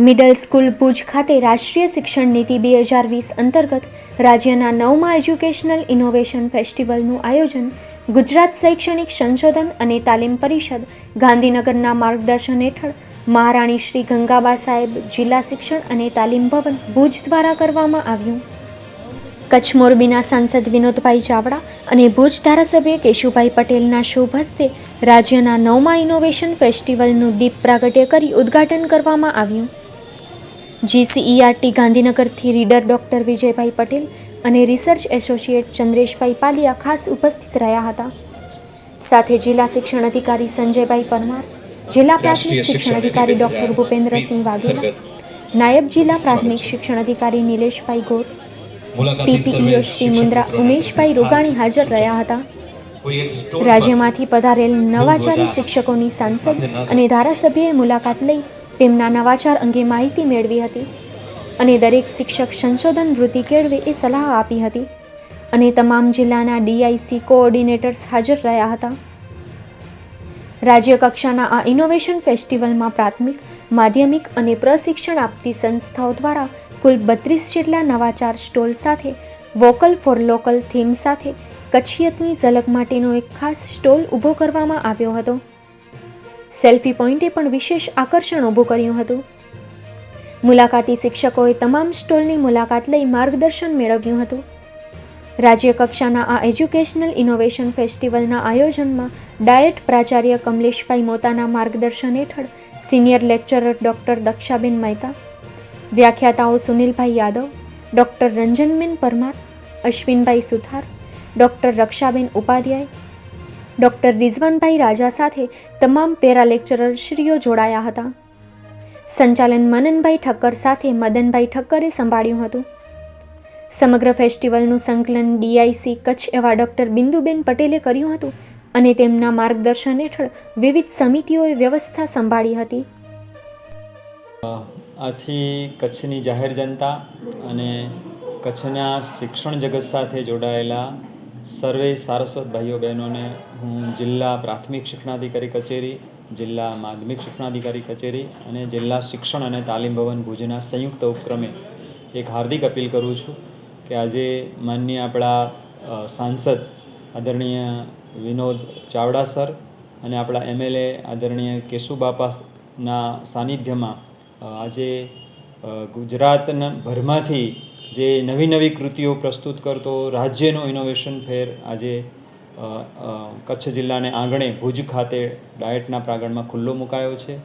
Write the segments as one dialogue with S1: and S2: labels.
S1: Middle school Bhuj ખાતે રાષ્ટ્રીય શિક્ષણ નીતિ બે હજાર વીસ અંતર્ગત રાજ્યના નવમા એજ્યુકેશનલ ઇનોવેશન ફેસ્ટિવલનું આયોજન ગુજરાત શૈક્ષણિક સંશોધન અને તાલીમ પરિષદ ગાંધીનગરના માર્ગદર્શન હેઠળ મહારાણી શ્રી ગંગાબા સાહેબ જિલ્લા શિક્ષણ અને તાલીમ ભવન ભુજ દ્વારા કરવામાં આવ્યું. કચ્છ મોરબીના સાંસદ વિનોદભાઈ ચાવડા અને ભુજ ધારાસભ્ય કેશુભાઈ પટેલના શુભ હસ્તે રાજ્યના નવમા ઇનોવેશન ફેસ્ટિવલનું દીપ પ્રાગટ્ય કરી ઉદ્ઘાટન કરવામાં આવ્યું. જીસીઈઆરટી ગાંધીનગરથી રીડર ડૉક્ટર વિજયભાઈ પટેલ અને રિસર્ચ એસોસિએટ ચંદ્રેશભાઈ પાલિયા ખાસ ઉપસ્થિત રહ્યા હતા. સાથે જિલ્લા શિક્ષણ અધિકારી સંજયભાઈ પરમાર જિલ્લા પ્રાથમિક શિક્ષણ અધિકારી ડૉક્ટર ભૂપેન્દ્રસિંહ વાઘેલા નાયબ જિલ્લા પ્રાથમિક શિક્ષણ અધિકારી નિલેશભાઈ ગોર પીપીઈઓ શ્રી મુન્દ્રા ઉમેશભાઈ રૂગાણી હાજર રહ્યા હતા. રાજ્યમાંથી પધારેલ નવાચારી શિક્ષકોની સાંસદ અને ધારાસભ્યએ મુલાકાત લઈ તેમના નવાચાર અંગે માહિતી મેળવી હતી અને દરેક શિક્ષક સંશોધન વૃત્તિ કેળવે એ સલાહ આપી હતી અને તમામ જિલ્લાના ડીઆઈસી કોઓર્ડિનેટર્સ હાજર રહ્યા હતા. રાજ્ય કક્ષાના આ ઇનોવેશન ફેસ્ટિવલમાં પ્રાથમિક, માધ્યમિક અને પ્રશિક્ષણ આપતી સંસ્થાઓ દ્વારા કુલ બત્રીસ જેટલા નવાચાર સ્ટોલ સાથે, વોકલ ફોર લોકલ થીમ સાથે, કચ્છિયતની ઝલક માટેનો એક ખાસ સ્ટોલ ઊભો કરવામાં આવ્યો હતો. સેલ્ફી પોઈન્ટે પણ વિશેષ આકર્ષણ ઊભું કર્યું હતું. મુલાકાતી શિક્ષકોએ તમામ સ્ટોલની મુલાકાત લઈ માર્ગદર્શન મેળવ્યું હતું. રાજ્ય કક્ષાના આ એજ્યુકેશનલ ઇનોવેશન ફેસ્ટિવલના આયોજનમાં ડાયટ પ્રાચાર્ય કમલેશભાઈ મોતાના માર્ગદર્શન હેઠળ senior lecturer doctor Dakshaben Mehta, વ્યાખ્યાતાઓ Sunilbhai Yadav, doctor Ranjanben Parmar, Ashwinbhai Suthar, doctor Rakshaben Upadhyay doctor Rizwanbhai Raja સાથે તમામ પેરા લેક્ચરર શ્રીઓ જોડાયા હતા. સંચાલન મનનભાઈ ઠક્કર સાથે મદનભાઈ ઠક્કરે સંભાળ્યું હતું. સમગ્ર ફેસ્ટિવલનું સંકલન ડીઆઈસી કચ્છ એવા ડૉક્ટર બિંદુબેન પટેલે કર્યું હતું અને તેમના માર્ગદર્શન હેઠળ વિવિધ સમિતિઓએ વ્યવસ્થા સંભાળી હતી.
S2: આથી કચ્છની જાહેર જનતા અને કચ્છના શિક્ષણ જગત સાથે જોડાયેલા સર્વે સારસ્વત ભાઈઓ બહેનોને હું જિલ્લા પ્રાથમિક શિક્ષણાધિકારી કચેરી, જિલ્લા માધ્યમિક શિક્ષણાધિકારી કચેરી અને જિલ્લા શિક્ષણ અને તાલીમ ભવન ભુજના સંયુક્ત ઉપક્રમે એક હાર્દિક અપીલ કરું છું કે આજે માનનીય આપણા સાંસદ આદરણીય વિનોદ ચાવડા સર અને આપણા એમએલએ આદરણીય કેશુબાપાના સાનિધ્યમાં આજે ગુજરાતના ભરમાંથી જે નવી નવી કૃતિઓ પ્રસ્તુત કરતો રાજ્યનો ઇનોવેશન ફેર આજે કચ્છ જિલ્લાને આંગણે ભુજ ખાતે ડાયટના પ્રાંગણમાં ખુલ્લો મુકાયો છે.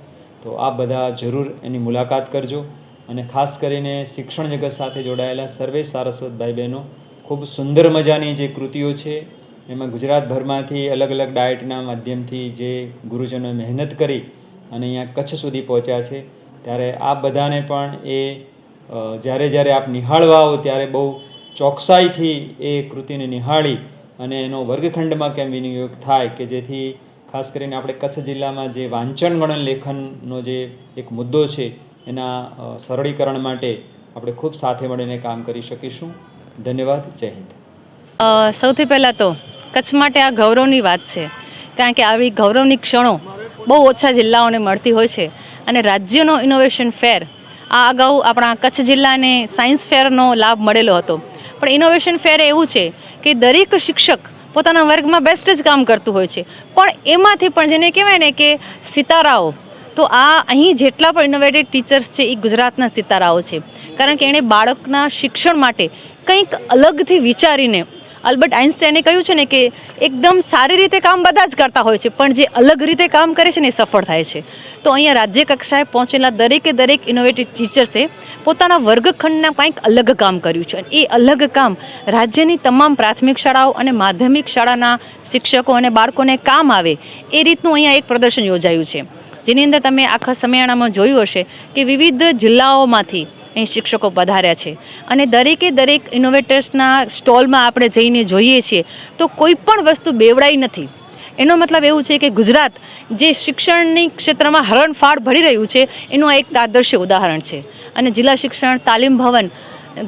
S2: તો આ બધા જરૂર એની મુલાકાત કરજો અને ખાસ કરીને શિક્ષણ જગત સાથે જોડાયેલા સર્વે સારસ્વતભાઈ બહેનો ખૂબ સુંદર મજાની જે કૃતિઓ છે, એમાં ગુજરાતભરમાંથી અલગ અલગ ડાયટના માધ્યમથી જે ગુરુજનોએ મહેનત કરી અને અહીંયા કચ્છ સુધી પહોંચ્યા છે, ત્યારે આ બધાને પણ એ જ્યારે જ્યારે આપ નિહાળવા આવો ત્યારે બહુ ચોકસાઈથી એ કૃતિને નિહાળી અને એનો વર્ગખંડમાં કેમ વિનિયોગ થાય કે જેથી ખાસ કરીને આપણે કચ્છ જિલ્લામાં જે વાંચન ગણન લેખનનો જે એક મુદ્દો છે, એના સરળીકરણ માટે આપણે ખૂબ સાથે મળીને કામ કરી શકીશું. ધન્યવાદ. જય હિન્દ.
S3: સૌથી પહેલાં તો કચ્છ માટે આ ગૌરવની વાત છે, કારણ કે આવી ગૌરવની ક્ષણો બહુ ઓછા જિલ્લાઓને મળતી હોય છે અને રાજ્યનો ઇનોવેશન ફેર આ અગાઉ આપણા કચ્છ જિલ્લાને સાયન્સ ફેરનો લાભ મળેલો હતો. પણ ઇનોવેશન ફેર એવું છે કે દરેક શિક્ષક પોતાના વર્ગમાં બેસ્ટ જ કામ કરતું હોય છે. પણ એમાંથી પણ જેને કહેવાય ને કે સિતારાઓ, તો આ અહીં જેટલા પણ ઇનોવેટિવ ટીચર્સ છે એ ગુજરાતના સિતારાઓ છે. કારણ કે એણે બાળકના શિક્ષણ માટે કંઈક અલગથી વિચારીને અલ્બર્ટ આઇન્સ્ટાઈને કહ્યું છે ને કે એકદમ સારી રીતે કામ બધા જ કરતા હોય છે, પણ જે અલગ રીતે કામ કરે છે ને એ સફળ થાય છે. તો અહીંયા રાજ્ય કક્ષાએ પહોંચેલા દરેકે દરેક ઇનોવેટિવ ટીચર્સે પોતાના વર્ગખંડના કંઈક અલગ કામ કર્યું છે. અને એ અલગ કામ રાજ્યની તમામ પ્રાથમિક શાળાઓ અને માધ્યમિક શાળાના શિક્ષકો અને બાળકોને કામ આવે એ રીતનું અહીંયા એક પ્રદર્શન યોજાયું છે. જેની અંદર તમે આખા સમયાણામાં જોયું હશે કે વિવિધ જિલ્લાઓમાંથી અહીં શિક્ષકો પધાર્યા છે. અને દરેકે દરેક ઇનોવેટર્સના સ્ટોલમાં આપણે જઈને જોઈએ છીએ તો કોઈ પણ વસ્તુ બેવડાઈ નથી. એનો મતલબ એવું છે કે ગુજરાત જે શિક્ષણની ક્ષેત્રમાં હરણફાળ ભરી રહ્યું છે, એનું આ એક આદર્શ ઉદાહરણ છે. અને જિલ્લા શિક્ષણ તાલીમ ભવન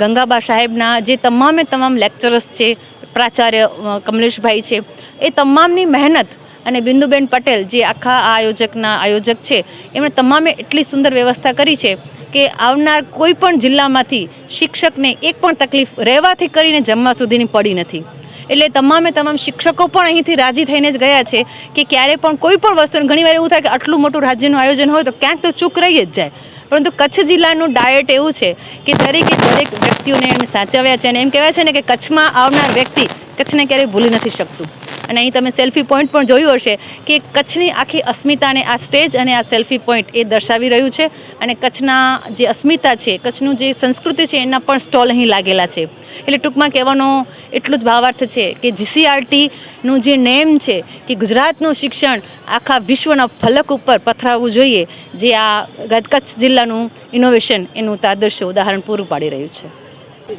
S3: ગંગાબા સાહેબના જે તમામે તમામ લેક્ચરર્સ છે, પ્રાચાર્ય કમલેશભાઈ છે, એ તમામની મહેનત અને બિંદુબેન પટેલ જે આખા આ આયોજકના આયોજક છે, એમણે તમામે એટલી સુંદર વ્યવસ્થા કરી છે કે આવનાર કોઈ પણ જિલ્લામાંથી શિક્ષકને એક પણ તકલીફ રહેવાથી કરીને જમવા સુધીની પડી નથી. એટલે તમામે તમામ શિક્ષકો પણ અહીંથી રાજી થઈને જ ગયા છે કે ક્યારે પણ કોઈ પણ વસ્તુ ઘણીવાર એવું થાય કે આટલું મોટું રાજ્યનું આયોજન હોય તો ક્યાંક તો ચૂક રહી જ જાય. પરંતુ કચ્છ જિલ્લાનું ડાયટ એવું છે કે દરેકે દરેક વ્યક્તિઓને એમ સાચવ્યા છે અને એમ કહેવાય છે ને કે કચ્છમાં આવનાર વ્યક્તિ કચ્છને ક્યારેય ભૂલી નથી શકતું. અને અહીં તમે સેલ્ફી પોઈન્ટ પણ જોયું હશે કે કચ્છની આખી અસ્મિતાને આ સ્ટેજ અને આ સેલ્ફી પોઈન્ટ એ દર્શાવી રહ્યું છે. અને કચ્છના જે અસ્મિતા છે, કચ્છનું જે સંસ્કૃતિ છે, એના પણ સ્ટોલ અહીં લાગેલા છે. એટલે ટૂંકમાં કહેવાનો એટલું જ ભાવાર્થ છે કે જીસીઆરટીનું જે નેમ છે કે ગુજરાતનું શિક્ષણ આખા વિશ્વના ફલક ઉપર પથરાવવું જોઈએ, જે આ કચ્છ જિલ્લાનું ઇનોવેશન એનું તાદર્શ ઉદાહરણ પૂરું પાડી રહ્યું છે.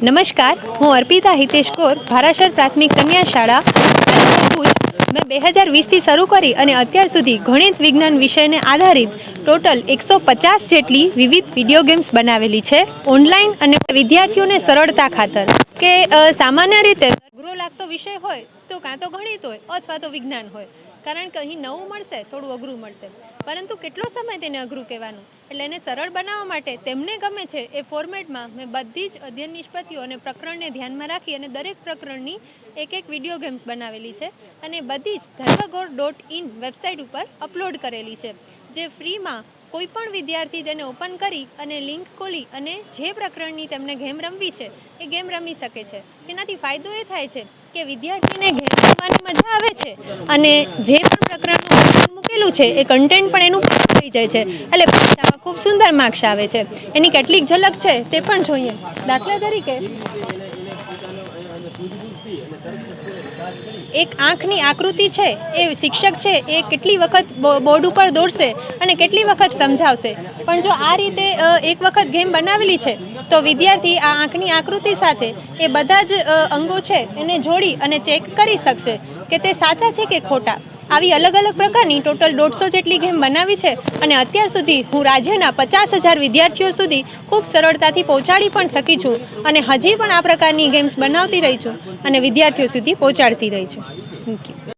S4: નમસ્કાર, હું અર્પિતા હિતેશ કોર, ભારાસર પ્રાથમિક કન્યા શાળા મેં બે હજાર વીસથી શરૂ કરી અને અત્યાર સુધી ગણિત વિજ્ઞાન વિષયને આધારિત ટોટલ એકસો પચાસ જેટલી વિવિધ વીડિયો ગેમ્સ બનાવેલી છે ઓનલાઈન અને વિદ્યાર્થીઓને સરળતા ખાતર. કે સામાન્ય રીતે ગૃહ લાગતો વિષય હોય તો કાં તો ગણિત હોય અથવા તો વિજ્ઞાન હોય. કારણ કે અહીં નવું મળશે, થોડું અઘરું મળશે. પરંતુ કેટલો સમય તેને અઘરું કહેવાનું? એટલે એને સરળ બનાવવા માટે તેમને ગમે છે એ ફોર્મેટમાં મેં બધી જ અધ્યયન નિષ્પત્તિઓ અને પ્રકરણને ધ્યાનમાં રાખી અને દરેક પ્રકરણની એક એક વીડિયો ગેમ્સ બનાવેલી છે અને બધી જ ધર્મગોર ડોટ ઇન વેબસાઇટ ઉપર અપલોડ કરેલી છે. જે ફ્રીમાં કોઈ પણ વિદ્યાર્થી તેને ઓપન કરી અને લિંક ખોલી અને જે પ્રકરણની તેમને ગેમ રમવી છે એ ગેમ રમી શકે છે. તેનાથી ફાયદો એ થાય છે કે વિદ્યાર્થીને ઘેર રમવાની મજા આવે છે અને જે પણ પ્રકરણનું content મૂકેલું છે એ કન્ટેન્ટ પણ એનું પૂરું થઈ જાય છે. એટલે પરીક્ષામાં ખૂબ સુંદર માર્ક્સ આવે છે. એની કેટલીક ઝલક છે તે પણ જોઈએ. દાખલા તરીકે એક આંખની આકૃતિ છે, એ શિક્ષક છે, એ કેટલી વખત બોર્ડ ઉપર દોરશે અને કેટલી વખત સમજાવશે. પણ જો આ રીતે એક વખત ગેમ બનાવેલી છે, તો વિદ્યાર્થી આ આંખની આકૃતિ સાથે એ બધા જ અંગો છે, એને જોડી અને ચેક કરી શકશે કે તે સાચા છે કે ખોટા. આવી અલગ અલગ પ્રકારની ટોટલ દોઢસો જેટલી ગેમ બનાવી છે અને અત્યાર સુધી હું રાજ્યના પચાસ હજાર વિદ્યાર્થીઓ સુધી ખૂબ સરળતાથી પહોંચાડી પણ શકી છું અને હજી પણ આ પ્રકારની ગેમ્સ બનાવતી રહી છું અને વિદ્યાર્થીઓ સુધી પહોંચાડતી રહી છું. Thank you